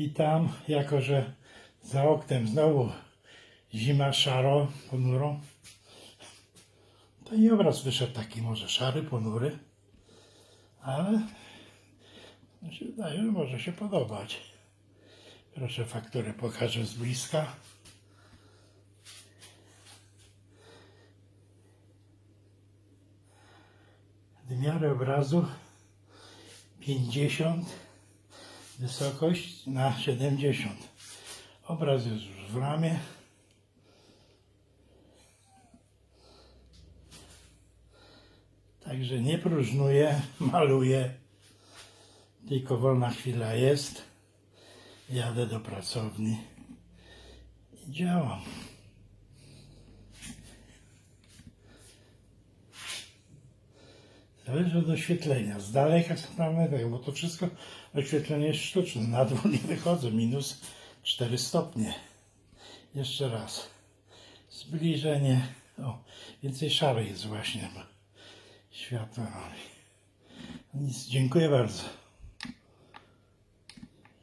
Witam, jako że za oknem znowu zima szaro, ponuro. To i obraz wyszedł taki może szary, ponury, ale się wydaje, że może się podobać. Proszę fakturę pokażę z bliska. Wymiary obrazu 50 wysokość na 70. Obraz jest już w ramie. Także nie próżnuję, maluję. Tylko wolna chwila jest. Jadę do pracowni i działam. Zależy od oświetlenia. Z daleka sprawne tego, bo to wszystko oświetlenie jest sztuczne. Na dół nie wychodzę. Minus 4 stopnie. Jeszcze raz. Zbliżenie. O, więcej szary jest właśnie, bo światło robi. Nic, dziękuję bardzo.